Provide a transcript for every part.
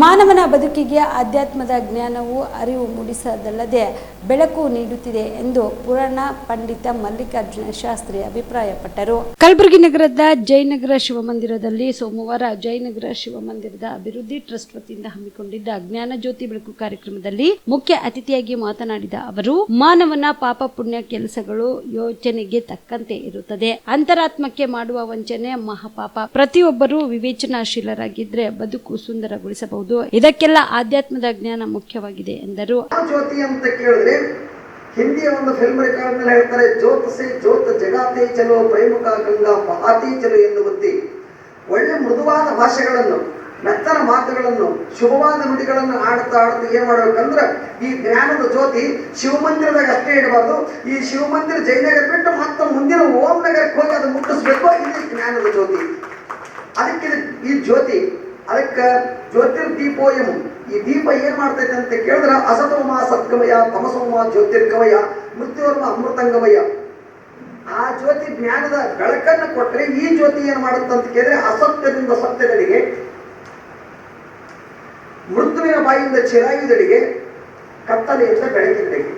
ಮಾನವನ ಬದುಕಿಗೆ ಆಧ್ಯಾತ್ಮದ ಜ್ಞಾನವು ಅರಿವು ಮೂಡಿಸದಲ್ಲದೆ ಬೆಳಕು ನೀಡುತ್ತಿದೆ ಎಂದು ಪುರಾಣ ಪಂಡಿತ ಮಲ್ಲಿಕಾರ್ಜುನ ಶಾಸ್ತ್ರಿ ಅಭಿಪ್ರಾಯಪಟ್ಟರು. ಕಲಬುರಗಿ ನಗರದ ಜಯನಗರ ಶಿವಮಂದಿರದಲ್ಲಿ ಸೋಮವಾರ ಜಯನಗರ ಶಿವಮಂದಿರದ ಅಭಿವೃದ್ಧಿ ಟ್ರಸ್ಟ್ ವತಿಯಿಂದ ಹಮ್ಮಿಕೊಂಡಿದ್ದ ಜ್ಞಾನ ಜ್ಯೋತಿ ಬೆಳಕು ಕಾರ್ಯಕ್ರಮದಲ್ಲಿ ಮುಖ್ಯ ಅತಿಥಿಯಾಗಿ ಮಾತನಾಡಿದ ಅವರು, ಮಾನವನ ಪಾಪ ಪುಣ್ಯ ಕೆಲಸಗಳು ಯೋಚನೆಗೆ ತಕ್ಕಂತೆ ಇರುತ್ತದೆ. ಅಂತರಾತ್ಮಕ್ಕೆ ಮಾಡುವ ವಂಚನೆ ಮಹಾಪಾಪ. ಪ್ರತಿಯೊಬ್ಬರೂ ವಿವೇಚನಾಶೀಲರಾಗಿದ್ರೆ ಬದುಕು ಸುಂದರಗೊಳಿಸಬಹುದು. ಇದಕ್ಕೆಲ್ಲ ಆಧ್ಯಾತ್ಮದ ಜ್ಞಾನ ಮುಖ್ಯವಾಗಿದೆ ಎಂದರು. ಜ್ಯೋತಿ ಅಂತ ಕೇಳಿದ್ರೆ ಹಿಂದಿಯ ಒಂದು ಫಿಲ್ಮ್ ರೆಕಾರ್ಡ್ ಹೇಳ್ತಾರೆ ಜ್ಯೋತ್ ಜ್ಯೋತಿ ಜಗಾತೆ ಚಲೋ ಪ್ರೇಮುಖ ಗಂಗಾ ಮಹಾತಿ ಚಲೋ ಎನ್ನುವಂತೆ. ಒಳ್ಳೆ ಮೃದುವಾದ ಭಾಷೆಗಳನ್ನು, ಮೆತ್ತನ ಮಾತುಗಳನ್ನು, ಶುಭವಾದ ನುಡಿಗಳನ್ನು ಆಡ್ತಾ ಆಡ್ತಾ ಏನ್ ಮಾಡ್ಬೇಕಂದ್ರೆ, ಈ ಜ್ಞಾನದ ಜ್ಯೋತಿ ಶಿವಮಂದಿರದಾಗ ಅಷ್ಟೇ ಇಡಬಾರ್ದು. ಈ ಶಿವಮಂದಿರ ಜಯನಗರ ಬಿಟ್ಟು ಮತ್ತೆ ಮುಂದಿನ ಓಂ ನಗರಕ್ಕೆ ಹೋಗಿ ಅದು ಮುಟ್ಟಿಸ್ಬೇಕು. ಇದು ಜ್ಞಾನದ ಜ್ಯೋತಿ. ಅದಕ್ಕೆ ಈ ಜ್ಯೋತಿ ಅದಕ್ಕೆ ಜ್ಯೋತಿರ್ ದೀಪೋಯಂ ಈ ದೀಪ ಏನ್ ಮಾಡ್ತೈತೆ ಅಂತ ಕೇಳಿದ್ರೆ ಅಸತೋಮ ಸತ್ಕಮಯ ತಮಸೋಮ ಜ್ಯೋತಿರ್ಗಮಯ ಮೃತ್ಯುವರ್ಮ ಅಮೃತಂಗಮಯ. ಆ ಜ್ಯೋತಿ ಜ್ಞಾನದ ಬೆಳಕನ್ನು ಕೊಟ್ಟರೆ ಈ ಜ್ಯೋತಿ ಏನ್ ಮಾಡುತ್ತೆ ಅಂತ ಕೇಳಿದ್ರೆ ಅಸತ್ಯದಿಂದ ಸತ್ಯದಡಿಗೆ, ಮೃತ್ಯುವಿನ ಬಾಯಿಯಿಂದ ಚಿರಾಯುದಡಿಗೆ ಕತ್ತಲೆಯಿಂದ ಬೆಳಕಿನಡೆಗೆ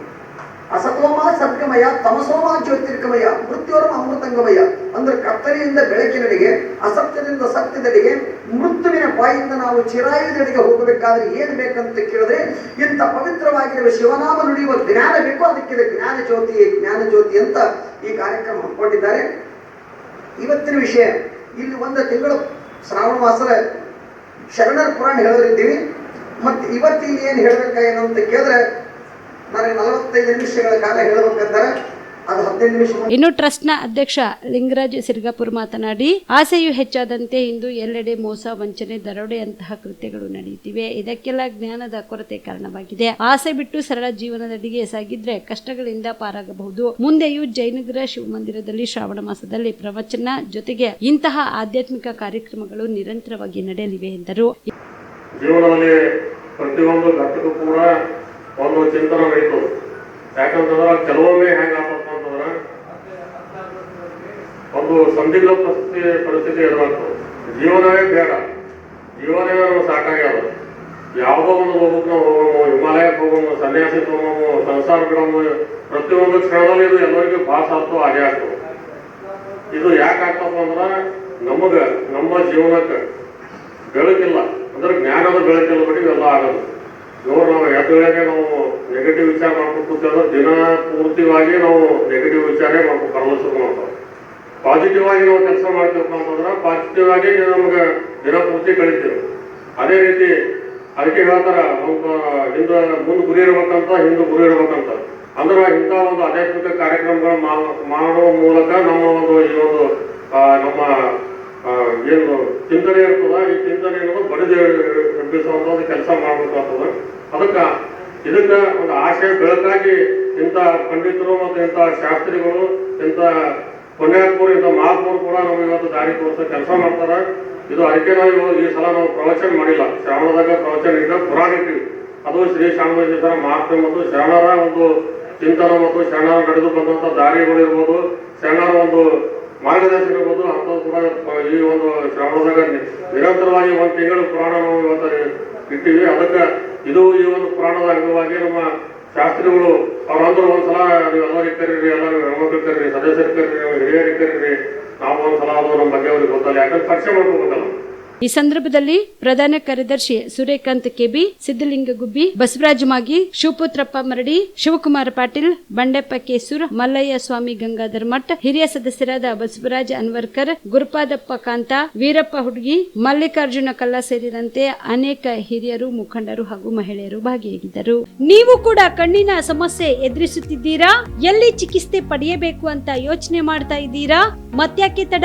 ಅಸತೋಮ ಸರ್ಗಮಯ ತಮಸೋಮಾ ಜ್ಯೋತಿರ್ಗಮಯ, ಮೃತ್ಯೋರ್ಮ ಅಮೃತಂಗಮಯ. ಅಂದ್ರೆ ಕತ್ತಲೆಯಿಂದ ಬೆಳಕಿನಡೆಗೆ ಅಸತ್ಯದಿಂದ ಸತ್ಯದಡೆಗೆ ಮೃತ್ಯುವಿನ ಬಾಯಿಂದ ನಾವು ಚಿರಾಯುದಡಿಗೆ ಹೋಗಬೇಕಾದ್ರೆ ಏನು ಬೇಕಂತ ಕೇಳಿದ್ರೆ, ಇಂಥ ಪವಿತ್ರವಾಗಿರುವ ಶಿವನಾಮ ನುಡಿಯುವ ಜ್ಞಾನ ಬೇಕು ಅದಕ್ಕಿದೆ ಜ್ಞಾನ ಜ್ಯೋತಿ ಜ್ಞಾನ ಜ್ಯೋತಿ ಅಂತ ಈ ಕಾರ್ಯಕ್ರಮ ಹಮ್ಮಿಕೊಂಡಿದ್ದಾರೆ ಇವತ್ತಿನ ವಿಷಯ, ಇಲ್ಲಿ ಒಂದು ತಿಂಗಳು ಶ್ರಾವಣ ಮಾಸದ ಶರಣರ ಪುರಾಣ ಹೇಳೋರಿದ್ದೀವಿ. ಮತ್ತು ಇವತ್ತಿಲ್ಲಿ ಏನು ಹೇಳ್ಬೇಕಾಗೇನು ಅಂತ ಕೇಳಿದ್ರೆ ಇನ್ನು ಟ್ರಸ್ಟ್ನ ಅಧ್ಯಕ್ಷ ಲಿಂಗರಾಜ್ ಸಿರ್ಗಾಪುರ್ ಮಾತನಾಡಿ ಆಸೆಯು ಹೆಚ್ಚಾದಂತೆ ಇಂದು ಎಲ್ಲೆಡೆ ಮೋಸ ವಂಚನೆ ದರೋಡೆಯಂತಹ ಕೃತ್ಯಗಳು ನಡೆಯುತ್ತಿವೆ. ಇದಕ್ಕೆಲ್ಲ ಜ್ಞಾನದ ಕೊರತೆ ಕಾರಣವಾಗಿದೆ. ಆಸೆ ಬಿಟ್ಟು ಸರಳ ಜೀವನದಡಿಗೆ ಸಾಗಿದ್ರೆ ಕಷ್ಟಗಳಿಂದ ಪಾರಾಗಬಹುದು. ಮುಂದೆಯೂ ಜೈನಗರ ಶಿವಮಂದಿರದಲ್ಲಿ ಶ್ರಾವಣ ಮಾಸದಲ್ಲಿ ಪ್ರವಚನ ಜೊತೆಗೆ ಇಂತಹ ಆಧ್ಯಾತ್ಮಿಕ ಕಾರ್ಯಕ್ರಮಗಳು ನಿರಂತರವಾಗಿ ನಡೆಯಲಿವೆ ಎಂದರು. ಒಂದು ಚಿಂತನೆ ನಡೀತದೆ ಯಾಕಂತಂದ್ರೆ ಕೆಲವೊಮ್ಮೆ ಹೆಂಗ ಅಂತಂದ್ರೆ ಒಂದು ಸಂದಿಗ್ಧ ಪರಿಸ್ಥಿತಿ ಪರಿಸ್ಥಿತಿ ಇರಬೇಕು ಜೀವನವೇ ಬೇಡ. ಜೀವನವೇ ನಮ್ಗೆ ಸಾಕಾಗ್ಯದ. ಯಾವುದೋ ಒಂದು ಹೋಗಕ್ಕೆ ನಾವು ಹೋಗೋಣ ಹಿಮಾಲಯಕ್ಕೆ ಹೋಗೋಣ ಸನ್ಯಾಸಿ ತಗೋಣ ಸಂಸಾರ ಬಿಡೋಣ ಪ್ರತಿಯೊಂದು ಕ್ಷಣದಲ್ಲಿ ಇದು ಎಲ್ಲರಿಗೂ ಪಾಸ್ ಆಗ್ತೋ ಹಾಗೆ ಆಗ್ತು ಇದು ಯಾಕೆ ಆಗ್ತಪ್ಪ ಅಂದ್ರೆ ನಮಗ, ನಮ್ಮ ಜೀವನಕ್ಕೆ ಬೆಳಕಿಲ್ಲ. ಅಂದ್ರೆ ಜ್ಞಾನದ ಬೆಳಕಿಲ್ಲ ಬಿಟ್ಟು ಇವೆಲ್ಲ ಆಗೋದು ನಾವು ಎದ್ದೇಳಕ್ಕೆ ನಾವು ನೆಗೆಟಿವ್ ವಿಚಾರ ಮಾಡ್ಕೊಂಡು ದಿನ ಪೂರ್ತಿವಾಗಿ ನಾವು ನೆಗೆಟಿವ್ ವಿಚಾರ ಮಾಡ್ಕೊಂಡು ಬರಲು ಶುರು ಪಾಸಿಟಿವ್ ಆಗಿ ನಾವು ಕೆಲಸ ಮಾಡ್ತೀವಪ್ಪ ಅಂತಂದ್ರೆ ಪಾಸಿಟಿವ್ ಆಗಿ ನಮ್ಗೆ ದಿನ ಪೂರ್ತಿ ಕಳಿತೀವಿ ಅದೇ ರೀತಿ ಅದಕ್ಕೆ ಹೇಳ್ತಾರ ಒಬ್ಬ ಹಿಂದೆ, ಮುಂದೆ ಗುರಿ ಇರ್ಬೇಕಂತ, ಹಿಂದೆ ಗುರಿ ಇರ್ಬೇಕಂತ. ಅಂದ್ರೆ ಇಂಥ ಒಂದು ಆಧ್ಯಾತ್ಮಿಕ ಕಾರ್ಯಕ್ರಮಗಳು ಮಾಡುವ ಮೂಲಕ ನಮ್ಮ ಒಂದು ಈ ಒಂದು ನಮ್ಮ ಏನು ಚಿಂತನೆ ಇರ್ತದ, ಈ ಚಿಂತನೆ ಅನ್ನೋದು ಬಡಿದು ಎಬ್ಬಿಸುವಂತ ಒಂದು ಕೆಲಸ ಮಾಡ್ಬೇಕಾಗ್ತದ. ಅದಕ್ಕ ಇದಕ್ಕ ಒಂದು ಆಶಯ ಬೆಳಕಾಗಿ ಇಂಥ ಪಂಡಿತರು ಮತ್ತು ಇಂಥ ಶಾಸ್ತ್ರಿಗಳು, ಇಂಥ ಪುಣ್ಯಾತ್ಮರು, ಇಂಥ ಮಹಾತ್ಮರು ಕೂಡ ನಮಗೆ ಇವತ್ತು ದಾರಿ ತೋರಿಸೋ ಕೆಲಸ ಮಾಡ್ತಾರ. ಇದು ಅದಕ್ಕೆ ನಾವು ಈ ಸಲ ನಾವು ಪ್ರವಚನ ಮಾಡಿಲ್ಲ. ಶ್ರಾವಣದಾಗ ಪ್ರವಚನ ಇದ್ದ ಪುರಾಣ ಇಟ್ಟಿವಿ ಅದು ಶ್ರೀ ಶಾಮೇಶ್ವರ ಮಹಾತ್ಮೆ ಮತ್ತು ಶರಣರ ಒಂದು ಚಿಂತನ ಮತ್ತು ಶರಣರ ನಡೆದು ಬಂದಂಥ ದಾರಿಗಳು ಇರ್ಬೋದು. ಶರಣರ ಒಂದು ಮಾರ್ಗದರ್ಶನ ಕೂಡ ಈ ಒಂದು ಶ್ರಾವಣದಾಗ ನಿರಂತರವಾಗಿ ಒಂದು ತಿಂಗಳು ಪುರಾಣ ನಾವು ಇವತ್ತು ಇಟ್ಟಿವಿ. ಅದಕ್ಕೆ ಇದು ಈ ಒಂದು ಪುರಾಣದ ಅಂಗವಾಗಿ ನಮ್ಮ ಶಾಸ್ತ್ರಿಗಳು ಅವ್ರಂದ್ರೆ ಒಂದ್ಸಲ ನೀವು ಎಲ್ಲರಿಗೆ ಕರೀರಿ ಎಲ್ಲರೂ ಹೆಣ್ಮಕ್ಳು ಕರೀರಿ ಸದಸ್ಯರು ಕರೀರಿ ಹಿರಿಯರಿಗೆ ಕರೀರಿ ನಾವು ಒಂದ್ಸಲ ಅದು ನಮ್ಮ ಬಗ್ಗೆ ಅವ್ರಿಗೆ ಗೊತ್ತಲ್ಲ. ಯಾಕಂದ್ರೆ ಪರಿಚಯ ಮಾಡ್ಕೋಬೇಕಲ್ಲ ಈ ಸಂದರ್ಭದಲ್ಲಿ ಪ್ರಧಾನ ಕಾರ್ಯದರ್ಶಿ ಸೂರ್ಯಕಾಂತ್ ಕೆಬಿ ಸಿದ್ದಲಿಂಗ ಗುಬ್ಬಿ ಬಸವರಾಜ ಮಾಗಿ, ಶಿವಪುತ್ರಪ್ಪ ಮರಡಿ, ಶಿವಕುಮಾರ ಪಾಟೀಲ್, ಬಂಡೆಪ್ಪ ಕೇಸೂರ್, ಮಲ್ಲಯ್ಯ ಸ್ವಾಮಿ ಗಂಗಾಧರ್ ಮಠ, ಹಿರಿಯ ಸದಸ್ಯರಾದ ಬಸವರಾಜ ಅನ್ವರ್ಕರ್, ಗುರುಪಾದಪ್ಪ ಕಾಂತ, ವೀರಪ್ಪ ಹುಡುಗಿ, ಮಲ್ಲಿಕಾರ್ಜುನ ಕಲ್ಲ ಸೇರಿದಂತೆ ಅನೇಕ ಹಿರಿಯರು, ಮುಖಂಡರು ಹಾಗೂ ಮಹಿಳೆಯರು ಭಾಗಿಯಾಗಿದ್ದರು. ನೀವು ಕೂಡ ಕಣ್ಣಿನ ಸಮಸ್ಯೆ ಎದುರಿಸುತ್ತಿದ್ದೀರಾ? ಎಲ್ಲಿ ಚಿಕಿತ್ಸೆ ಪಡೆಯಬೇಕು ಅಂತ ಯೋಚನೆ ಮಾಡ್ತಾ ಇದ್ದೀರಾ? ಮತ್ಯಾಕೆ ತಡ?